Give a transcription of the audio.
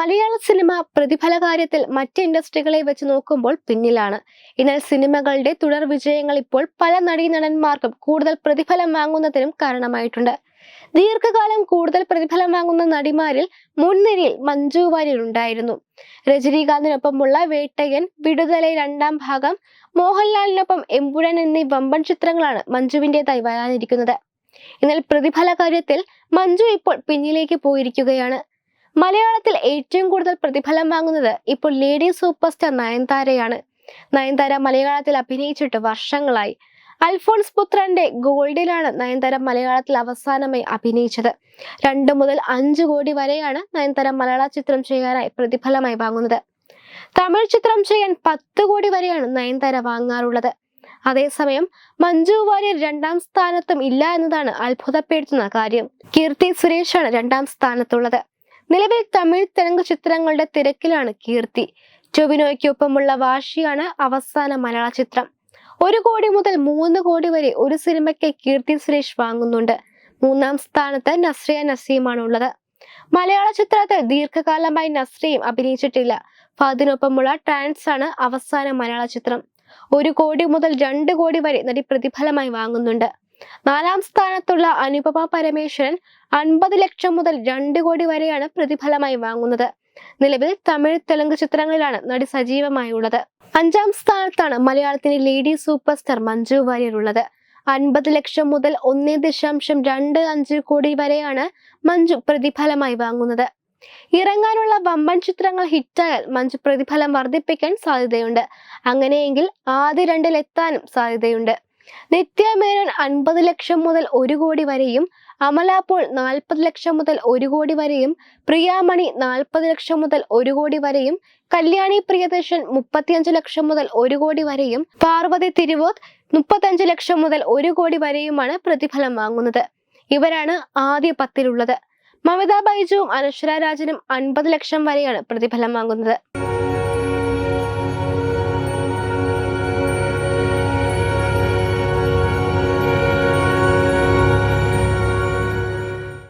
മലയാള cinema പ്രതിഫല കാര്യത്തിൽ മറ്റ് ഇൻഡസ്ട്രികളെ വെച്ച് നോക്കുമ്പോൾ പിന്നിലാണ്. എന്നാൽ സിനിമകളുടെ തുടർ വിജയങ്ങൾ ഇപ്പോൾ പല നടീനടന്മാർക്കും കൂടുതൽ പ്രതിഫലം വാങ്ങുന്നതിനും കാരണമായിട്ടുണ്ട്. ദീർഘകാലം കൂടുതൽ പ്രതിഫലം വാങ്ങുന്ന നടിമാരിൽ മുൻനിരയിൽ മഞ്ജു വാര്യർ ഉണ്ടായിരുന്നു. രജനീകാന്തിനൊപ്പമുള്ള വേട്ടയൻ വിടുതലെ രണ്ടാം ഭാഗം മോഹൻലാലിനൊപ്പം എമ്പുഴൻ എന്നീ വമ്പൻ ചിത്രങ്ങളാണ് മഞ്ജുവിന്റെതായി വരാനിരിക്കുന്നത്. എന്നാൽ പ്രതിഫല കാര്യത്തിൽ മഞ്ജു ഇപ്പോൾ പിന്നിലേക്ക് പോയിരിക്കുകയാണ്. മലയാളത്തിൽ ഏറ്റവും കൂടുതൽ പ്രതിഫലം വാങ്ങുന്നത് ഇപ്പോൾ ലേഡി സൂപ്പർ സ്റ്റാർ നയൻതാരയാണ്. നയൻതാര മലയാളത്തിൽ അഭിനയിച്ചിട്ട് വർഷങ്ങളായി. അൽഫോൺസ് പുത്രന്റെ ഗോൾഡിലാണ് നയൻതാര മലയാളത്തിൽ അവസാനമായി അഭിനയിച്ചത്. രണ്ടു മുതൽ അഞ്ചു കോടി വരെയാണ് നയൻതാര മലയാള ചിത്രം ചെയ്യാനായി പ്രതിഫലമായി വാങ്ങുന്നത്. തമിഴ് ചിത്രം ചെയ്യാൻ പത്ത് കോടി വരെയാണ് നയൻതാര വാങ്ങാറുള്ളത്. അതേസമയം മഞ്ജു വാര്യർ രണ്ടാം സ്ഥാനത്തും ഇല്ല എന്നതാണ് അത്ഭുതപ്പെടുത്തുന്ന കാര്യം. കീർത്തി സുരേഷാണ് രണ്ടാം സ്ഥാനത്തുള്ളത്. നിലവിൽ തമിഴ് തെലുങ്ക് ചിത്രങ്ങളുടെ തിരക്കിലാണ് കീർത്തി. ടൊവിനോയ്ക്കൊപ്പമുള്ള വാശിയാണ് അവസാന മലയാള ചിത്രം. ഒരു കോടി മുതൽ മൂന്ന് കോടി വരെ ഒരു സിനിമയ്ക്ക് കീർത്തി സുരേഷ് വാങ്ങുന്നുണ്ട്. മൂന്നാം സ്ഥാനത്ത് നസ്രിയ നസീമാണ് ഉള്ളത്. മലയാള ചിത്രത്തിൽ ദീർഘകാലമായി നസ്രിയും അഭിനയിച്ചിട്ടില്ല. ഫാദിനൊപ്പമുള്ള ട്രാൻസ് ആണ് അവസാന മലയാള ചിത്രം. ഒരു കോടി മുതൽ രണ്ട് കോടി വരെ നടി പ്രതിഫലമായി വാങ്ങുന്നുണ്ട്. നാലാം സ്ഥാനത്തുള്ള അനുപമ പരമേശ്വരൻ അൻപത് ലക്ഷം മുതൽ രണ്ട് കോടി വരെയാണ് പ്രതിഫലമായി വാങ്ങുന്നത്. നിലവിൽ തമിഴ് തെലുങ്ക് ചിത്രങ്ങളിലാണ് നടി സജീവമായി ഉള്ളത് അഞ്ചാം സ്ഥാനത്താണ് മലയാളത്തിന്റെ lady super star Manju Warrier ഉള്ളത്. അൻപത് ലക്ഷം മുതൽ ഒന്നേ ദശാംശം രണ്ട് അഞ്ച് കോടി വരെയാണ് മഞ്ജു പ്രതിഫലമായി വാങ്ങുന്നത്. ഇറങ്ങാനുള്ള വമ്പൻ ചിത്രങ്ങൾ ഹിറ്റായാൽ മഞ്ജു പ്രതിഫലം വർദ്ധിപ്പിക്കാൻ സാധ്യതയുണ്ട്. അങ്ങനെയെങ്കിൽ ആദ്യ രണ്ടിലെത്താനും സാധ്യതയുണ്ട്. നിത്യ മേനോൻ അൻപത് ലക്ഷം മുതൽ ഒരു കോടി വരെയും അമല പോൾ നാൽപ്പത് ലക്ഷം മുതൽ ഒരു കോടി വരെയും പ്രിയാമണി നാൽപ്പത് ലക്ഷം മുതൽ ഒരു കോടി വരെയും കല്യാണി പ്രിയദർശൻ മുപ്പത്തിയഞ്ച് ലക്ഷം മുതൽ ഒരു കോടി വരെയും പാർവതി തിരുവോത്ത് മുപ്പത്തഞ്ച് ലക്ഷം മുതൽ ഒരു കോടി വരെയുമാണ് പ്രതിഫലം വാങ്ങുന്നത്. ഇവരാണ് ആദ്യ പത്തിലുള്ളത്. മമതാ ബൈജുവും അനശ്വര രാജനും അൻപത് ലക്ഷം വരെയാണ് പ്രതിഫലം വാങ്ങുന്നത്.